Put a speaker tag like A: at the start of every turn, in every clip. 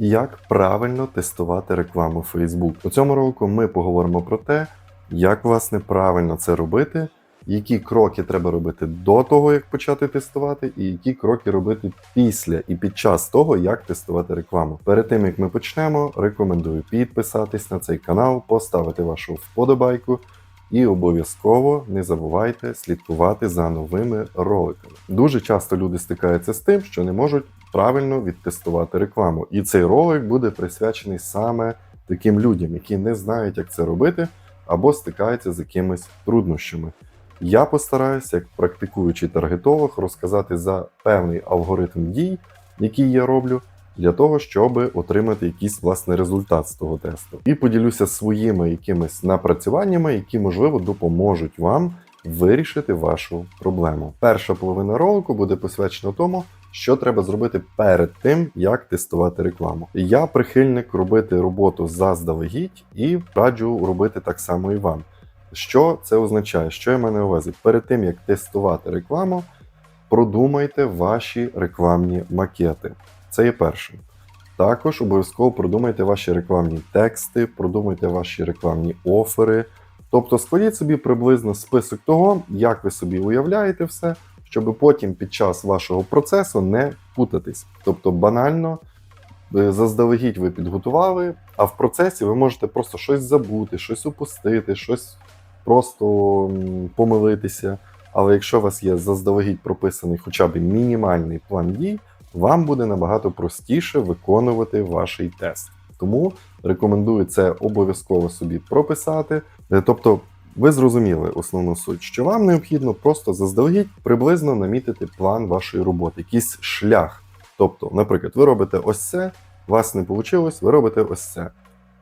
A: Як правильно тестувати рекламу Facebook? У цьому року ми поговоримо про те, як власне правильно це робити, які кроки треба робити до того, як почати тестувати, і які кроки робити після і під час того, як тестувати рекламу. Перед тим як ми почнемо, рекомендую підписатись на цей канал, поставити вашу вподобайку. І обов'язково не забувайте слідкувати за новими роликами. Дуже часто люди стикаються з тим, що не можуть правильно відтестувати рекламу. І цей ролик буде присвячений саме таким людям, які не знають, як це робити, або стикаються з якимись труднощами. Я постараюся, як практикуючий таргетолог, розказати за певний алгоритм дій, який я роблю, для того, щоб отримати якийсь власне результат з того тесту. І поділюся своїми якимись напрацюваннями, які можливо допоможуть вам вирішити вашу проблему. Перша половина ролику буде посвячена тому, що треба зробити перед тим, як тестувати рекламу. Я прихильник робити роботу заздалегідь і раджу робити так само і вам. Що це означає? Що я маю на увазі? Перед тим як тестувати рекламу, продумайте ваші рекламні макети. Це є перше. Також обов'язково продумайте ваші рекламні тексти, продумайте ваші рекламні офери. Тобто складіть собі приблизно список того, як ви собі уявляєте все, щоб потім під час вашого процесу не путатись. Тобто банально е, заздалегідь ви підготували, а в процесі ви можете просто щось забути, щось упустити, щось просто помилитися. Але якщо у вас є заздалегідь прописаний хоча б мінімальний план дій, вам буде набагато простіше виконувати ваш тест. Тому рекомендую це обов'язково собі прописати. Е, Тобто, ви зрозуміли основну суть, що вам необхідно просто заздалегідь приблизно намітити план вашої роботи, якийсь шлях. Тобто, наприклад, ви робите ось це, у вас не вийшло, ви робите ось це.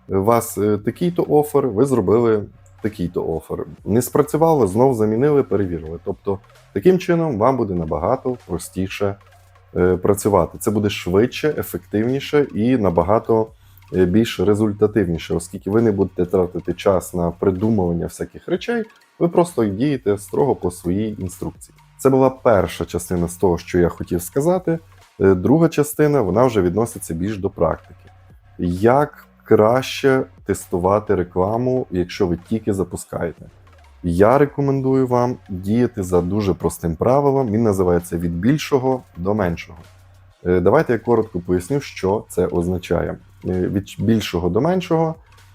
A: У вас е, такий-то офер, ви зробили такий-то офер. Не спрацювало, знов замінили, перевірили. Тобто, таким чином вам буде набагато простіше працювати. Це буде швидше, ефективніше і набагато е, більш результативніше, оскільки ви не будете тратити час на придумування всяких речей, ви просто дієте строго по своїй інструкції. Це була перша частина з того, що я хотів сказати. Е, Друга частина вона вже відноситься більш до практики. Як краще тестувати рекламу, якщо ви тільки запускаєте? Я рекомендую вам діяти за дуже простим правилом. Він називається від більшого до меншого. Е, Давайте я коротко поясню, що це означає. Е, Від більшого до меншого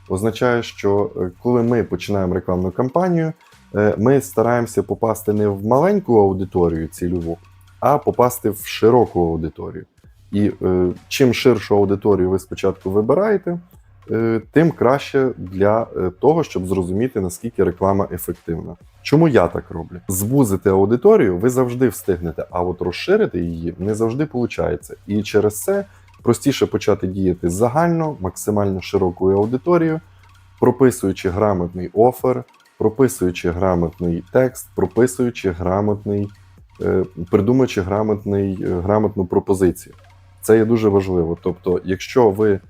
A: означає, що е, коли ми починаємо рекламну кампанію, ми стараємося попасти не в маленьку аудиторію цільову, а попасти в широку аудиторію. І чим ширшу аудиторію ви спочатку вибираєте, тим краще для е, того, щоб зрозуміти, наскільки реклама ефективна. Чому я так роблю? Звузити аудиторію ви завжди встигнете, а от розширити її не завжди виходить. І через це простіше почати діяти загально, максимально широкою аудиторією, прописуючи грамотний офер, прописуючи грамотний текст, прописуючи грамотний, е, придумуючи грамотний, е, грамотну пропозицію. Це є дуже важливо. Тобто, якщо ви е,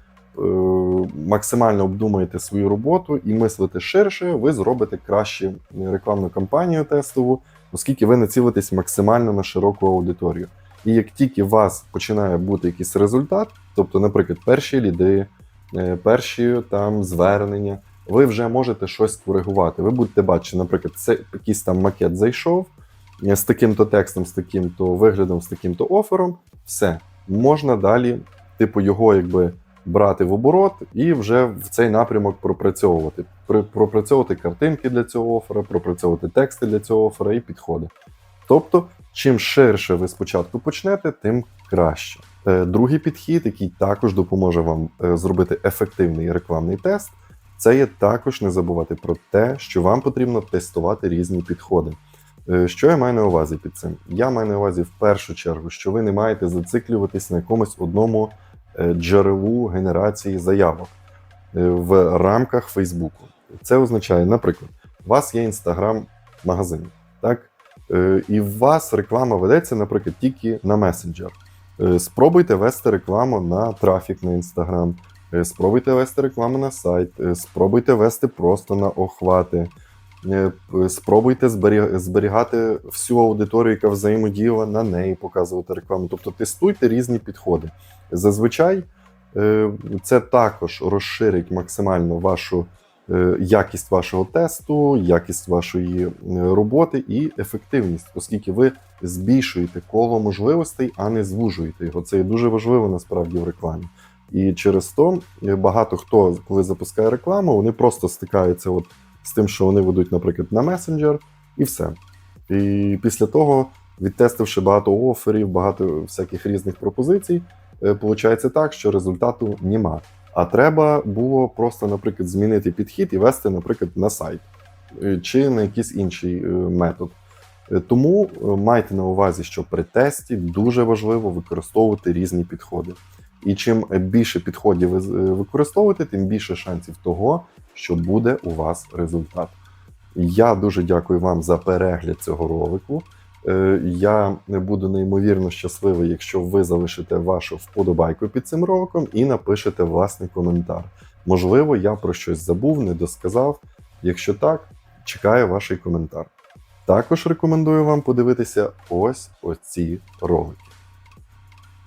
A: максимально обдумаєте свою роботу і мислите ширше, ви зробите краще рекламну кампанію тестову, оскільки ви націлитесь максимально на широку аудиторію. І як тільки у вас починає бути якийсь результат, тобто, наприклад, перші ліди, е, перші там звернення, ви вже можете щось коригувати. Ви будете бачити, наприклад, це якийсь там макет зайшов е, з таким-то текстом, з таким-то виглядом, з таким-то офером, все можна далі, типу, його якби брати в оборот і вже в цей напрямок пропрацьовувати. Пропрацьовувати картинки для цього оффера, пропрацьовувати тексти для цього оффера і підходи. Тобто, чим ширше ви спочатку почнете, тим краще. Е, Другий підхід, який також допоможе вам е, зробити ефективний рекламний тест, це є також не забувати про те, що вам потрібно тестувати різні підходи. Е, Що я маю на увазі під цим? Я маю на увазі в першу чергу, що ви не маєте зациклюватись на якомусь одному джерелу генерації заявок е, в рамках Фейсбуку. Це означає, наприклад, у вас є інстаграм-магазин, так? Е, І у вас реклама ведеться, наприклад, тільки на месенджер. Е, Спробуйте вести рекламу на трафік на інстаграм, е, спробуйте вести рекламу на сайт, е, спробуйте вести просто на охвати. Е, Спробуйте зберігати всю аудиторію, яка взаємодіяла на неї, показувати рекламу. Тобто тестуйте різні підходи. Зазвичай Е, Це також розширить максимально вашу е, якість вашого тесту, якість вашої роботи і ефективність, оскільки ви збільшуєте коло можливостей, а не звужуєте його. Це є дуже важливо насправді в рекламі. І через то багато хто, коли запускає рекламу, вони просто стикаються от з тим, що вони ведуть, наприклад, на месенджер, і все. І після того, відтестивши багато оферів, багато всяких різних пропозицій, виходить так, що результату нема. А треба було просто, наприклад, змінити підхід і вести, наприклад, на сайт е, чи на якийсь інший е, метод. Е, Тому е, майте на увазі, що при тесті дуже важливо використовувати різні підходи. І чим більше підходів ви е, використовуєте, тим більше шансів того, що буде у вас результат. Я дуже дякую вам за перегляд цього ролику. Е, Я буду неймовірно щасливий, якщо ви залишите вашу вподобайку під цим роликом і напишете власний коментар. Можливо, я про щось забув, не досказав. Якщо так, чекаю ваш коментар. Також рекомендую вам подивитися ось оці ролики.